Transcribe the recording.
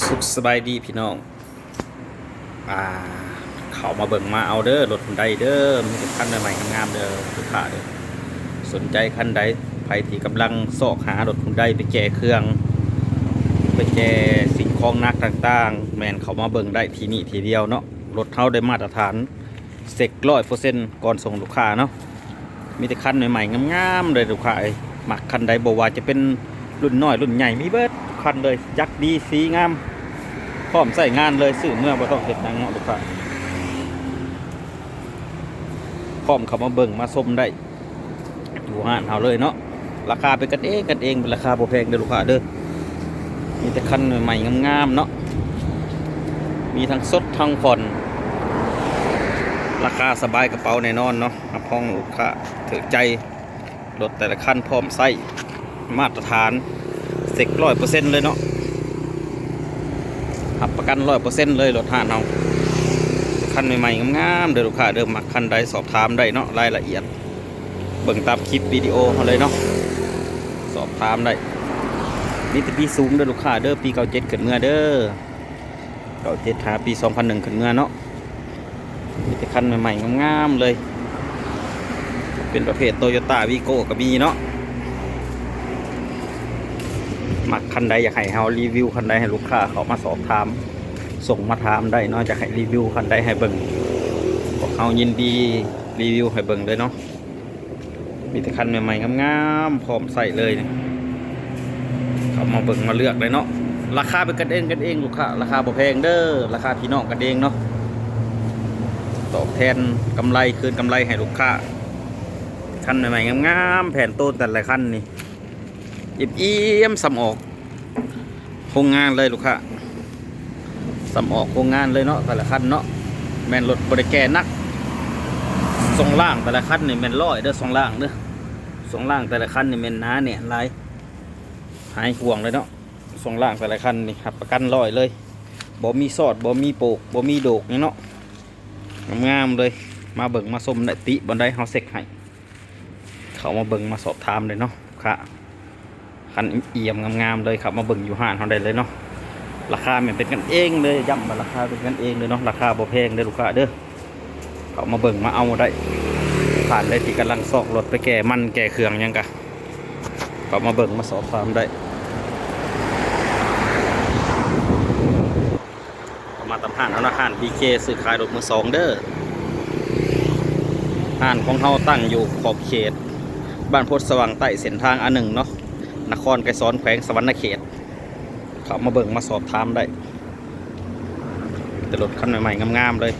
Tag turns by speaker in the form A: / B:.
A: สุขสบายดีพี่น้อง อ่า เขามาเบิ่งมาเอาเด้อรถใดเด้อมีคันใหม่ๆงามๆเด้อลูกค้าเด้อสนใจคันใดใครที่กำลังซอกหารถคันใดไปแก้เครื่อง ไปแก้สิ่งของนักต่างๆ แมนเขามาเบิ่งได้ที่นี่ทีเดียวเนาะรถเท่าได้มาตรฐานเสกร้อยเปอร์เซ็นต์ก่อนส่งลูกค้าเนาะมีแต่คันใหม่ๆงามๆเลยลูกค้าเอ้ยมักคันใดบอกว่าจะเป็นรุ่นน้อยรุ่นใหญ่มีเบิดคันเลยยักษ์ดีสีงาม พร้อมใส่งานเลยซื้อเมื่อบ่ต้องเห็ดนังเนาะลูกค้าพร้อมเขามาเบิ่งมาชมได้อยู่ห้านเฮาเลยเนาะราคาเป็นกันเองกันเองเป็นราคาบ่แพงเด้อลูกค้าเด้อมีแต่คันใหม่ๆงามๆเนาะมีทั้งสดทั้งผ่อนราคาสบายกระเป๋าแน่นอนเนาะรับห้องลูกค้าถือใจรถแต่ละคันพร้อมไส้มาตรฐานเสกร้อยเปอร์เซ็นต์เลยเนาะ หับประกันร้อยเปอร์เซ็นต์เลยรถห้านเราคันใหม่ๆงามๆเดินลูกค้าเดิมมักคันใดสอบถามได้เนาะรายละเอียด เบิ่งตามคลิปวิดีโอเขาเลยเนาะสอบถามได้มีแต่ปีสูงเด้อลูกค้าเด้อปีเก่าเจ็ดขึ้นเมื่อเด้อเก่าเจ็ดหาปีสองพันหนึ่งขึ้นเมื่อเนาะมีแต่คันใหม่ๆงามๆเลย เป็นประเภทโตโยต้าวีโก้ก็มีเนาะมัก คันใดอยากให้เฮารีวิวคันใดให้ลูกค้าเขามาสอบถาม ส่งมาถามได้เนาะจะให้รีวิวคันใดให้เบิ่งพวกเขายินดีรีวิวให้เบิ่งเลยเนาะมีแต่คันใหม่ๆงามๆพร้อมใส่เลยเนี่ยเขามาเบิ่งมาเลือกเลยเนาะราคาเป็นกันเองกันเองลูกค้าราคาบ่แพงเด้อราคาพี่น้องกันเองเนาะตอบแทนกำไรคืนกำไรให้ลูกค้าคันใหม่ๆงามๆแผ่นโต้นแต่ละคันนี่อิ่มเอี่ยมสำออก โครงงานเลยลูกค้าสำออกโครงงานเลยเนาะแต่ละคันเนาะแม่นรถบริแกนักทรงล่างแต่ละคันนี่แม่นร้อยเด้อทรงล่างเด้อทรงล่างแต่ละคันนี่แม่นหนาเนี่ยลายหายห่วงเลยเนาะส่งล่างแต่ละคันนี่ครับประกันร้อยเลยบ่มีซอดบ่มีโปกบ่มีโดกนี่เนาะงามๆเลยมาเบิ่งมาส้มได้ติบนได้เฮาเซ็กให้เขามาเบิ่งมาสอบถามเลยเนาะค่ะ คันเอี่ยมงามๆเลยครับมาเบิ่งอยู่ห้านเฮาได้เลยเนาะราคาแม่นเป็นกันเองเลยย้ำว่าราคาเป็นกันเองเลยเนาะราคาบ่แพงเด้อลูกค้าเด้อเขามาเบิ่งมาเอาได้ผ่านได้ที่กำลังซอกรถไปแก่มันแก่เครื่องยังกะก็มาเบิ่งมาสอบถามได้มาตำห้านเอานะห้าน BK ซื้อขายรถมือสองเด้อห้านของเฮาตั้งอยู่ขอบเขต บ้านโพธสว่างใต้เส้นทางอันหนึ่งเนาะ นครไกรสอนแขวงสวรรณเขต เขามาเบิ่งมาสอบถามได้แต่รถคันใหม่ๆงามๆเลย